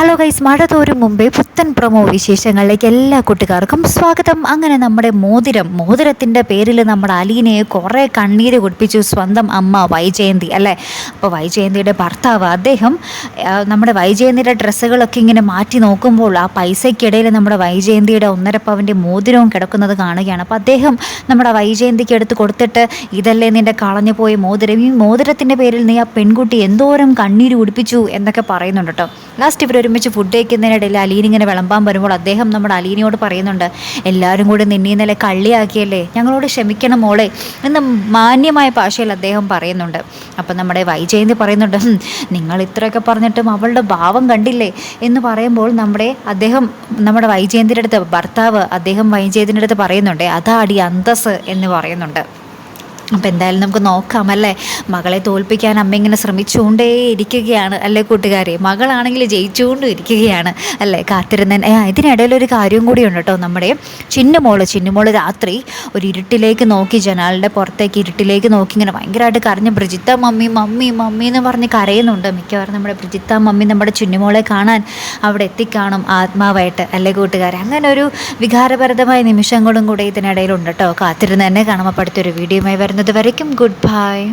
Hello guys മഴ തോരും മുമ്പേ പുത്തൻ പ്രൊമോ വിശേഷങ്ങളിലേക്ക് എല്ലാ കൂട്ടുകാർക്കും സ്വാഗതം. അങ്ങനെ നമ്മുടെ മോതിരം മോതിരത്തിന്റെ പേരിൽ നമ്മുടെ അലീനയെ കുറേ കണ്ണീര് കുടിപ്പിച്ചു സ്വന്തം അമ്മ വൈജയന്തി അല്ലേ? അപ്പോൾ വൈജയന്തിയുടെ ഭർത്താവ് അദ്ദേഹം നമ്മുടെ വൈജയന്തിയുടെ ഡ്രസ്സുകളൊക്കെ ഇങ്ങനെ മാറ്റി നോക്കുമ്പോൾ ആ പൈസയ്ക്കിടയിൽ നമ്മുടെ വൈജയന്തിയുടെ ഒന്നര പവന്റെ മോതിരവും കിടക്കുന്നത് കാണുകയാണ്. അപ്പോൾ അദ്ദേഹം നമ്മുടെ വൈജയന്തിക്ക് എടുത്ത് കൊടുത്തിട്ട് ഇതല്ലേ നിന്റെ കളഞ്ഞു പോയ മോതിരം? ഈ മോതിരത്തിന്റെ പേരിൽ നീ ആ പെൺകുട്ടി എന്തോരം കണ്ണീര് കുടിപ്പിച്ചു? എന്നൊക്കെ പറയുന്നുണ്ട് കേട്ടോ. ലാസ്റ്റ് ഇവർ ഒരുമിച്ച് ഫുഡ് കഴിക്കുന്നതിനിടയിൽ അലീൻ ഇങ്ങനെ വിളമ്പാൻ വരുമ്പോൾ അദ്ദേഹം നമ്മുടെ അലീനയോട് പറയുന്നുണ്ട് എല്ലാവരും കൂടി നിന്നെ ഇന്നലെ കള്ളിയാക്കിയല്ലേ? ഞങ്ങളോട് ക്ഷമിക്കണം മോളെ എന്ന് മാന്യമായ ഭാഷയിൽ അദ്ദേഹം പറയുന്നുണ്ട്. അപ്പം നമ്മുടെ വൈജയന്തി പറയുന്നുണ്ട് നിങ്ങൾ ഇത്രയൊക്കെ പറഞ്ഞിട്ടും അവളുടെ ഭാവം കണ്ടില്ലേ? എന്ന് പറയുമ്പോൾ നമ്മുടെ അദ്ദേഹം നമ്മുടെ വൈജയന്തിയുടെ അടുത്ത് ഭർത്താവ് അദ്ദേഹം വൈജയന്തിന്റെ അടുത്ത് പറയുന്നുണ്ട് അതാടി അന്തസ് എന്ന് പറയുന്നുണ്ട്. അപ്പം എന്തായാലും നമുക്ക് നോക്കാം അല്ലേ? മകളെ തോൽപ്പിക്കാൻ അമ്മ ഇങ്ങനെ ശ്രമിച്ചുകൊണ്ടേ ഇരിക്കുകയാണ് അല്ലേ കൂട്ടുകാരെ? മകളാണെങ്കിൽ ജയിച്ചുകൊണ്ടും ഇരിക്കുകയാണ് അല്ലേ? കാത്തിരുന്ന ഏ, ഇതിനിടയിൽ ഒരു കാര്യം കൂടിയുണ്ട് കേട്ടോ നമ്മുടെ ചിന്നുമോൾ. ചിന്നുമോൾ രാത്രി ഒരു ഇരുട്ടിലേക്ക് നോക്കി ജനാലിന്റെ പുറത്തേക്ക് ഇരുട്ടിലേക്ക് നോക്കി ഇങ്ങനെ ഭയങ്കരമായിട്ട് കരഞ്ഞ് ബ്രിജിത്ത മമ്മി മമ്മി മമ്മി എന്ന് പറഞ്ഞ് കരയുന്നുണ്ട്. മിക്കവാറും നമ്മുടെ ബ്രിജിത്ത മമ്മി നമ്മുടെ ചിന്നുമോളെ കാണാൻ അവിടെ എത്തിക്കാണും ആത്മാവായിട്ട് അല്ലേ കൂട്ടുകാരെ? അങ്ങനെ ഒരു വികാരഭരിതമായ നിമിഷങ്ങളും കൂടെ ഇതിനിടയിലുണ്ട് കേട്ടോ. കാത്തിരുന്ന് തന്നെ കാണുമ്പോൾ അപ്പോൾ അടുത്തൊരു വീഡിയോയുമായി വരുന്നത് சொன்னது வரைக்கும் குட் பாய்